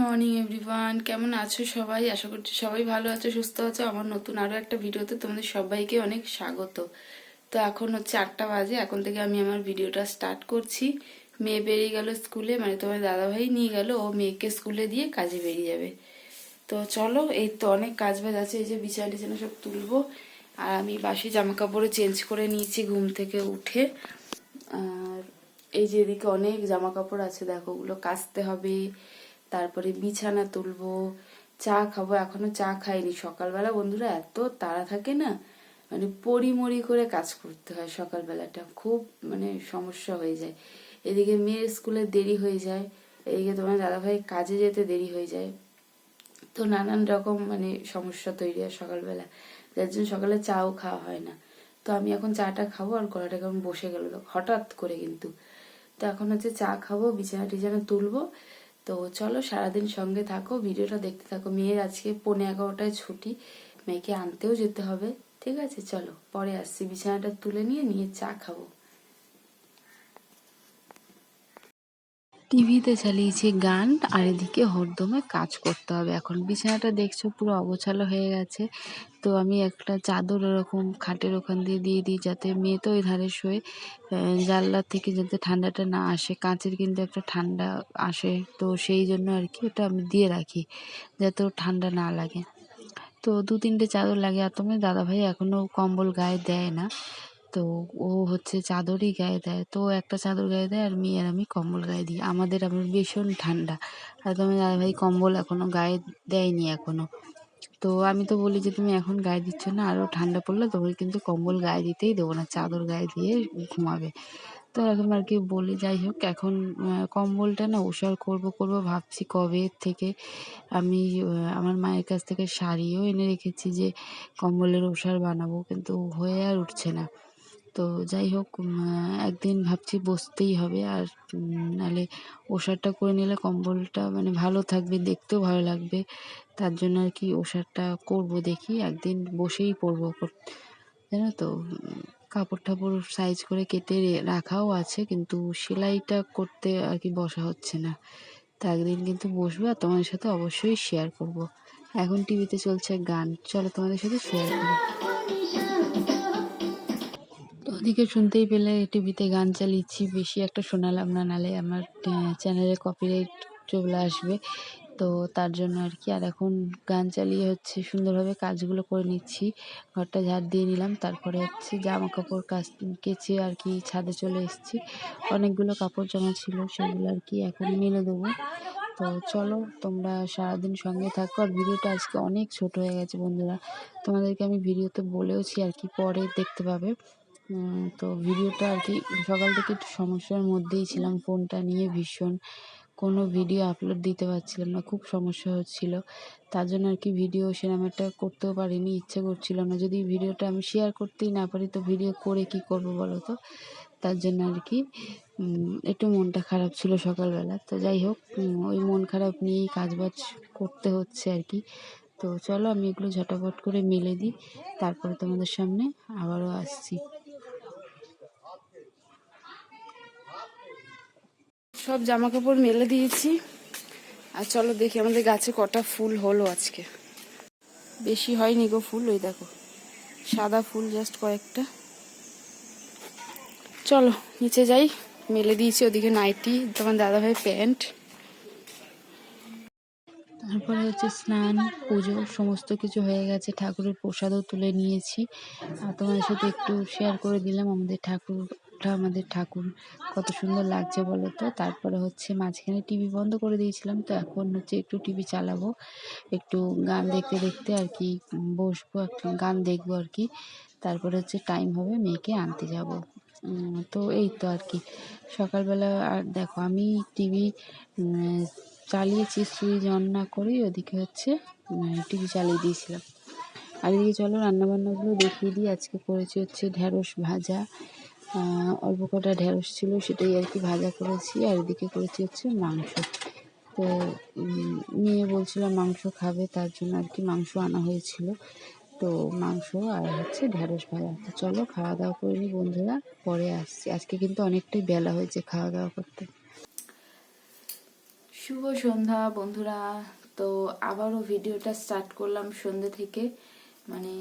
Morning everyone কেমন আছো সবাই? আশা করছি সবাই ভালো আছো, সুস্থ আছো। আমার নতুন আরও একটা ভিডিওতে তোমাদের সবাইকে অনেক স্বাগত। তো এখন হচ্ছে আটটা বাজে, এখন থেকে আমি আমার ভিডিওটা স্টার্ট করছি। মেয়ে বেরিয়ে গেল স্কুলে মানে তোমার দাদাভাই নিয়ে গেল, ও মেয়েকে স্কুলে দিয়ে কাজে বেরিয়ে যাবে। তো চলো, এই তো অনেক কাজ বাজ আছে, এই যে বিছানা টিছানা সব তুলবো। আর আমি বাসি জামা কাপড়ে চেঞ্জ করে নিয়েছি ঘুম থেকে উঠে। আর এই যে এদিকে অনেক জামা কাপড় আছে, দেখো ওগুলো কাচতে হবে। তারপরে বিছানা তুলবো, চা খাব, এখনও চা খাইনি। সকালবেলা বন্ধুরা এত তাড়া থাকে না মানে পরিমরি করে কাজ করতে হয় সকালবেলাটা, খুব মানে সমস্যা হয়ে যায়। এদিকে মেয়ের স্কুলে দেরি হয়ে যায়, এদিকে তোমার দাদাভাই কাজে যেতে দেরি হয়ে যায়। তো নানান রকম মানে সমস্যা তৈরি হয় সকালবেলা, যার জন্য সকালে চাও খাওয়া হয় না। তো আমি এখন চাটা খাব আর গলাটা কেমন বসে গেল, হঠাৎ করে কিন্তু। তো এখন হচ্ছে চা খাব, বিছানা টিছানা তুলবো তো চলো সারাদিন সঙ্গে থাকো, ভিডিওটা দেখতে থাকো। মেয়ের আজকে পৌনে এগারোটায় ছুটি, মেয়েকে আনতেও যেতে হবে। ঠিক আছে, চলো, পরে আসছি। বিছানাটা তুলে নিয়ে নিয়ে চা খাব। টিভিতে চালিয়েছি গান, আর এদিকে হরদমে কাজ করতে হবে। এখন বিছানাটা দেখছ, পুরো অগোছালো হয়ে গেছে। তো আমি একটা চাদর ওরকম খাটের ওখান দিয়ে দিয়ে দিই যাতে মেয়ে তো ওই ধারে শোয়ে। জানলার থেকে যাতে ঠান্ডাটা না আসে, কাঁচের কিন্তু একটা ঠান্ডা আসে। তো সেই জন্য আর কি ওটা আমি দিয়ে রাখি, যাতে ঠান্ডা না লাগে। তো দু তিনটে চাদর লাগে। আর তোমার দাদাভাই এখনও কম্বল গায়ে দেয় না। তো ও হচ্ছে চাদরই গায়ে দেয়। তো একটা চাদর গায়ে দেয় আর মেয়ে আর আমি কম্বল গায়ে দিই। আমাদের আমার ভীষণ ঠান্ডা। আর তোমার দাদাভাই কম্বল এখনও গায়ে দেয়নি এখনও তো আমি তো বলি যে, তুমি এখন গায়ে দিচ্ছ না আরও ঠান্ডা পড়লে তোমাকে কিন্তু কম্বল গায়ে দিতেই দেবো না, চাদর গায়ে দিয়ে ঘুমাবে। তো এখন আর কি বলি, যাই হোক, এখন কম্বলটা না ওষার করব করব ভাবছি কবে থেকে। আমি আমার মায়ের কাছ থেকে শাড়িও এনে রেখেছি যে, কম্বলের ওষার বানাবো, কিন্তু হয়ে আর উঠছে না। তো যাই হোক একদিন ভাবছি বসতেই হবে আর নাহলে ওষারটা করে নিলে কম্বলটা মানে ভালো থাকবে, দেখতেও ভালো লাগবে। তার জন্য আর কি ওষারটা করব দেখি, একদিন বসেই পরবো। জানো তো কাপড় টাপড় সাইজ করে কেটে রাখাও আছে কিন্তু সেলাইটা করতে আর কি বসা হচ্ছে না। তো একদিন কিন্তু বসবো আর তোমাদের সাথে অবশ্যই শেয়ার করব। এখন টিভিতে চলছে গান, চলো তোমাদের সাথে শেয়ার করি। তো ওদিকে শুনতেই পেলে টিভিতে গান চালিয়েছি, বেশি একটা শোনালাম না, নালে আমার চ্যানেলে কপিরাইট চলে আসবে। তো তার জন্য আর কি, আর এখন গান চালিয়ে হচ্ছে সুন্দরভাবে কাজগুলো করে নিচ্ছি। ঘরটা ঝাড় দিয়ে নিলাম, তারপরে হচ্ছে জামা কাপড় কাচ, কেচে আর কি ছাদে চলে এসেছি। অনেকগুলো কাপড় জামা ছিল, সেগুলো আর কি এখন মেলে দেবো। তো চলো, তোমরা সারাদিন সঙ্গে থাকো। আর ভিডিওটা আজকে অনেক ছোট হয়ে গেছে বন্ধুরা। তোমাদেরকে আমি ভিডিওতে বলেওছি আর কি, পরে দেখতে পাবে। তো ভিডিওটা আর কি সকাল থেকে একটু সমস্যার মধ্যেই ছিলাম। ফোনটা নিয়ে ভীষণ কোনো ভিডিও আপলোড দিতে পারছিলাম না, খুব সমস্যা হচ্ছিল। তার জন্য আর কি ভিডিও সেরকম একটা করতেও পারিনি, ইচ্ছে করছিল না। যদি ভিডিওটা আমি শেয়ার করতেই না পারি, তো ভিডিও করে কি করব বলো তো? তার জন্য আর কি একটু মনটা খারাপ ছিল সকালবেলা। তো যাই হোক ওই মন খারাপ নিয়েই কাজবাজ করতে হচ্ছে আর কি। তো চলো আমি এগুলো ঝটাপট করে মেলে দিই, তারপরে তোমাদের সামনে আবারও আসছি। সব জামা কাপড় মেলে দিয়েছি। আর চলো দেখি আমাদের গাছে কটা ফুল হলো আজকে। বেশি হয়নি গো ফুল, ওই দেখো। সাদা ফুল জাস্ট কয়েকটা। চলো, নিচে যাই। মেলে দিয়েছি ওদিকে নাইটি, তোমার দাদাভাই প্যান্ট। তারপরে হচ্ছে স্নান, পুজো, সমস্ত কিছু হয়ে গেছে। ঠাকুরের প্রসাদও তুলে নিয়েছি। আর তোমাদের সাথে একটু শেয়ার করে দিলাম আমাদের ঠাকুরটা আমাদের ঠাকুর কত সুন্দর লাগছে বলো তো তারপরে হচ্ছে মাঝখানে টিভি বন্ধ করে দিয়েছিলাম, তো এখন হচ্ছে একটু টিভি চালাবো, একটু গান দেখতে দেখতে আর কি বসবো, একটু গান দেখব আর কি। তারপরে হচ্ছে টাইম হবে মেয়েকে আনতে যাব। তো এই তো আর কি। সকালবেলা আর দেখো আমি টিভি চালিয়েছি সুইচ অন না করেই, ওদিকে হচ্ছে টিভি চালিয়ে দিয়েছিলাম। আর এদিকে চলো রান্নাবান্নাগুলো দেখিয়ে দিই। আজকে করেছি হচ্ছে ঢ্যাঁড়স ভাজা অল্প কটা ঢ্যাঁড়স ছিল সেটাই আর কি ভাজা করেছি আর এদিকে করেছি হচ্ছে মাংস। তো উম, মেয়ে বলছিল মাংস খাবে তার জন্য আর কি মাংস আনা হয়েছিল। তো মাংস আর হচ্ছে ঢ্যাঁড়স ভাজা। তো চলো খাওয়া দাওয়া করে নিই বন্ধুরা পরে আসছি। আজকে কিন্তু অনেকটাই বেলা হয়েছে খাওয়া দাওয়া করতে। শুভ সন্ধ্যা বন্ধুরা। তো আবারও ভিডিওটা স্টার্ট করলাম সন্ধ্যে থেকে। মানে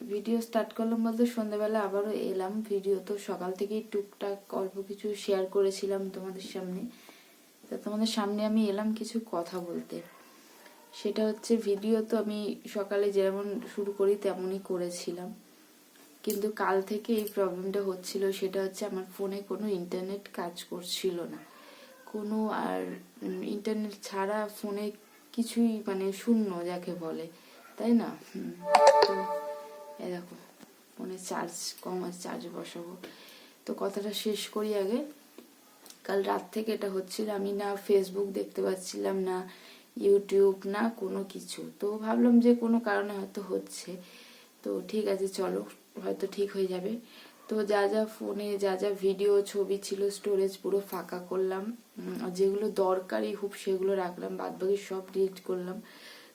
ভিডিও স্টার্ট করলাম বলতে সন্ধ্যাবেলা আবারও এলাম। ভিডিও তো সকাল থেকেই টুকটাক অল্প কিছু শেয়ার করেছিলাম তোমাদের সামনে। তো তোমাদের সামনে আমি এলাম কিছু কথা বলতে। সেটা হচ্ছে ভিডিও তো আমি সকালে যেমন শুরু করি তেমনই করেছিলাম। কিন্তু কাল থেকে এই প্রবলেমটা হচ্ছিল, সেটা হচ্ছে আমার ফোনে কোনো ইন্টারনেট কাজ করছিল না। কোনো আর ইন্টারনেট ছাড়া ফোনে কিছুই মানে শূন্য যাকে বলে। তাই না? তো দেখো ফোনে চার্জ কম আছে চার্জ বসাবো। তো কথাটা শেষ করি আগে। কাল রাত থেকে এটা হচ্ছিল, আমি না ফেসবুক দেখতে পাচ্ছিলাম, না ইউটিউব না কোনো কিছু। তো ভাবলাম যে কোনো কারণে হয়তো হচ্ছে। তো ঠিক আছে, চলো, হয়তো ঠিক হয়ে যাবে। তো যা যা ফোনে যা যা ভিডিও ছবি ছিল স্টোরেজ পুরো ফাঁকা করলাম। যেগুলো দরকারি খুব সেগুলো রাখলাম, বাদবাকি সব ডিলিট করলাম।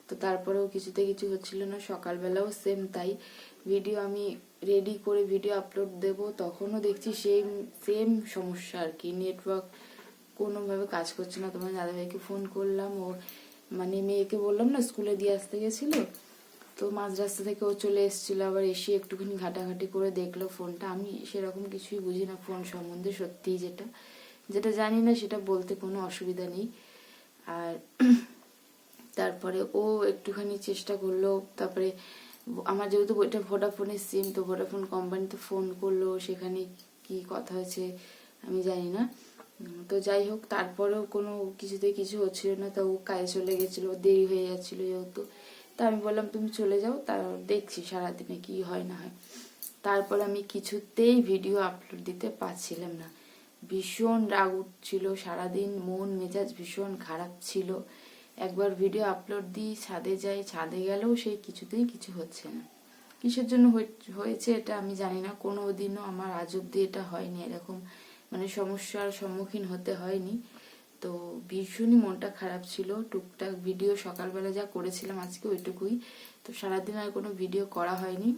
তো তারপরেও কিছুতে কিছু হচ্ছিল না, সকালবেলাও সেম তাই। ভিডিও আমি রেডি করে ভিডিও আপলোড দেব, তখনও দেখছি সেম সেম সমস্যা আর কি। নেটওয়ার্ক কোনোভাবে কাজ করছে না। তোমার দাদাভাইকে ফোন করলাম, ও মানে মেয়েকে বললাম না স্কুলে দিয়ে আসতে গেছিল। তো মাঝ রাস্তা থেকে ও চলে এসেছিল, আবার এসে একটুখানি ঘাটাঘাটি করে দেখল ফোনটা আমি সেরকম কিছুই বুঝি না ফোন সম্বন্ধে, সত্যিই যেটা। যেটা জানি না, সেটা বলতে কোনো অসুবিধা নেই। আর তারপরে ও একটুখানি চেষ্টা করল, তারপরে আমার যেহেতু এটা ভোডাফোনের সিম তো ভোডাফোন কোম্পানিতে ফোন করল, সেখানে কি কথা হয়েছে আমি জানি না। তো যাই হোক, তারপরেও কোনো কিছুতে কিছু হচ্ছিল না, তা ও কাজে চলে গেছিল, দেরি হয়ে যাচ্ছিল যেহেতু। তা আমি বললাম, তুমি চলে যাও, তা দেখছি সারাদিনে কি হয় না হয়। তারপর আমি কিছুতেই ভিডিও আপলোড দিতে পারছিলাম না। ভীষণ রাগ উঠছিল, সারাদিন মন মেজাজ ভীষণ খারাপ ছিল। একবার ভিডিও আপলোড দিই, ছাদে যাই, ছাদে গেলেও সেই কিছুতেই কিছু হচ্ছে না। কিসের জন্য হয়ে- হয়েছে এটা আমি জানি না। কোনো দিনও আমার আজ অব্দি এটা হয়নি, এরকম মানে সমস্যার সম্মুখীন হতে হয়নি। তো ভীষণই মনটা খারাপ ছিল। টুকটাক ভিডিও সকালবেলা যা করেছিলাম আজকে ওইটুকুই। তো সারাদিন আর কোনো ভিডিও করা হয়নি।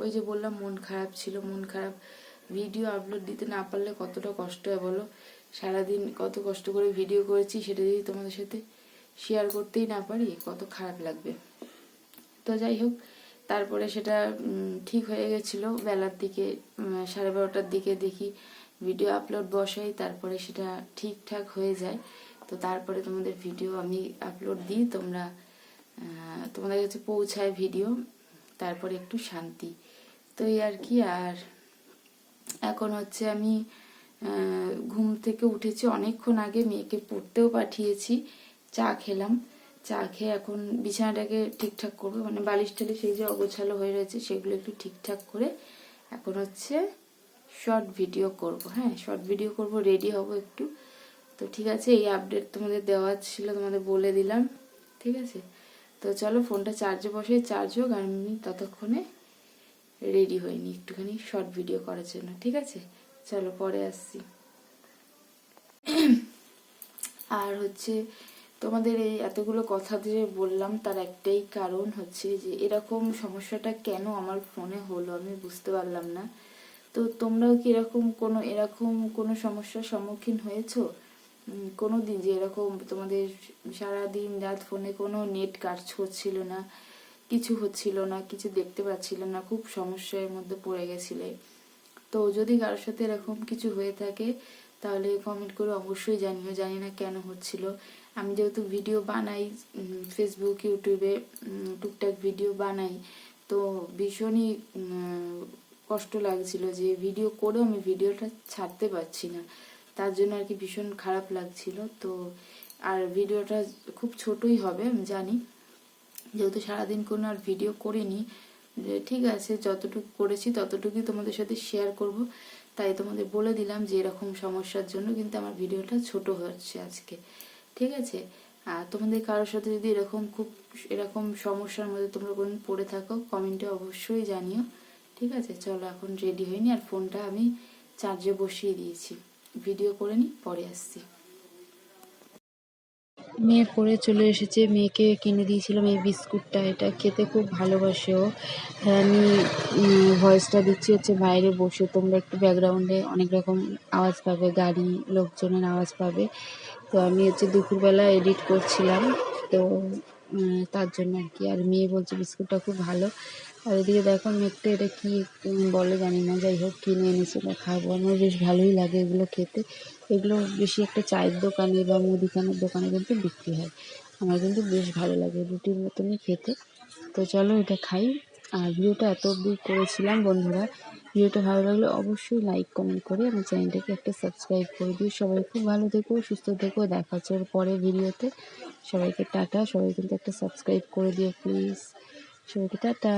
ওই যে বললাম, মন খারাপ ছিল, মন খারাপ ভিডিও আপলোড দিতে না পারলে কতটা কষ্ট হয় বলো? সারাদিন কত কষ্ট করে ভিডিও করেছি সেটা যদি তোমাদের সাথে শেয়ার করতেই না পারি, কত খারাপ লাগবে। তো যাই হোক, তারপরে সেটা ঠিক হয়ে গেছিল। বেলার দিকে সাড়ে বারোটার দিকে দেখি ভিডিও আপলোড বসাই, তারপরে সেটা ঠিকঠাক হয়ে যায়। তো তারপরে তোমাদের ভিডিও আমি আপলোড দিই, তোমরা তোমাদের কাছে পৌঁছায় ভিডিও তারপরে একটু শান্তি। তো এই আর কি, আর এখন হচ্ছে আমি ঘুম থেকে উঠেছি, অনেকক্ষণ আগে মেয়েকে পড়তেও পাঠিয়েছি। চা খেলাম। চা খেয়ে এখন বিছানাটাকে ঠিকঠাক করব। মানে বালিশ টালিশ সেই যে অগোছালো হয়ে রয়েছে, সেগুলো একটু ঠিকঠাক করে এখন হচ্ছে শর্ট ভিডিও করব। হ্যাঁ শর্ট ভিডিও করব রেডি হব একটু। তো ঠিক আছে, এই আপডেট তোমাদের দেওয়া ছিল, তোমাদের বলে দিলাম। ঠিক আছে? তো চলো ফোনটা চার্জে বসে চার্জ হোক, আর আমি ততক্ষণে রেডি হইনি একটুখানি শর্ট ভিডিও করার জন্য। ঠিক আছে? চলো পরে আসছি। আর হচ্ছে তোমাদের এই এতগুলো কথা যে বললাম, তার একটাই কারণ হচ্ছে যে এরকম সমস্যাটা কেন আমার ফোনে হলো আমি বুঝতে পারলাম না। তো তোমরাও কি এরকম কোনো এরকম কোনো সমস্যার সম্মুখীন হয়েছো? কোনো দিন যে এরকম তোমাদের সারা দিন রাত ফোনে কোনো নেট কাজ হচ্ছিল না, কিছু হচ্ছিল না, কিছু দেখতে পাচ্ছিল না, খুব সমস্যার মধ্যে পড়ে গেছিলে। তো যদি কারোর সাথে এরকম কিছু হয়ে থাকে, তাহলে কমেন্ট করে অবশ্যই জানিও, জানি না কেন হচ্ছিল। আমি যেহেতু ভিডিও বানাই ফেসবুক ইউটিউবে টুকটাক ভিডিও বানাই, তো ভীষণই কষ্ট লাগছিল যে ভিডিও করেও আমি ভিডিওটা ছাড়তে পারছি না। তার জন্য আর কি ভীষণ খারাপ লাগছিল। তো আর ভিডিওটা খুব ছোটই হবে, আমি জানি। যেহেতু সারাদিন কোনো আর ভিডিও করিনি, যে ঠিক আছে, যতটুকু করেছি ততটুকুই তোমাদের সাথে শেয়ার করব। তাই তোমাদের বলে দিলাম যে এরকম সমস্যার জন্য কিন্তু আমার ভিডিওটা ছোট হচ্ছে আজকে। ঠিক আছে? আর তোমাদের কারোর সাথে যদি এরকম খুব এরকম সমস্যার মধ্যে তোমরা কোনো পড়ে থাকো কমেন্টে অবশ্যই জানিও। ঠিক আছে? চলো এখন রেডি হয়নি আর ফোনটা আমি চার্জে বসিয়ে দিয়েছি। ভিডিও করে নিই পরে আসছি। মেয়ে পড়ে চলে এসেছে, মেয়েকে কিনে দিয়েছিলাম এই বিস্কুটটা। এটা খেতে খুব ভালোবাসে ও। হ্যাঁ আমি ভয়েসটা দিচ্ছি হচ্ছে বাইরে বসে। তোমরা একটু ব্যাকগ্রাউন্ডে অনেক রকম আওয়াজ পাবে, গাড়ি লোকজনের আওয়াজ পাবে। তো আমি হচ্ছে দুপুরবেলা এডিট করছিলাম। তো তার জন্য আর কি। আর মেয়ে বলছে বিস্কুটটা খুব ভালো। আর এদিকে দেখো মেঘটা এটা কি বলে জানি না। যাই হোক, কিনে এনেছে বা খাব আমার বেশ ভালোই লাগে এগুলো খেতে। এগুলো বেশি একটা চায়ের দোকানে বা মুদিখানার দোকানে কিন্তু বিক্রি হয়। আমার কিন্তু বেশ ভালো লাগে রুটির মতনই খেতে। তো চলো এটা খাই। আর ভিডিওটা এত অবধি করেছিলাম বন্ধুরা। ভিডিওটা ভালো লাগলে অবশ্যই লাইক কমেন্ট করে আমার চ্যানেলটাকে একটা সাবস্ক্রাইব করে দিও। সবাই খুব ভালো থেকো, সুস্থ থেকো। দেখা হচ্ছে পরে ভিডিওতে। সবাইকে টাটা। সবাই কিন্তু একটা সাবস্ক্রাইব করে দিও প্লিজ সবাইকে টাটা।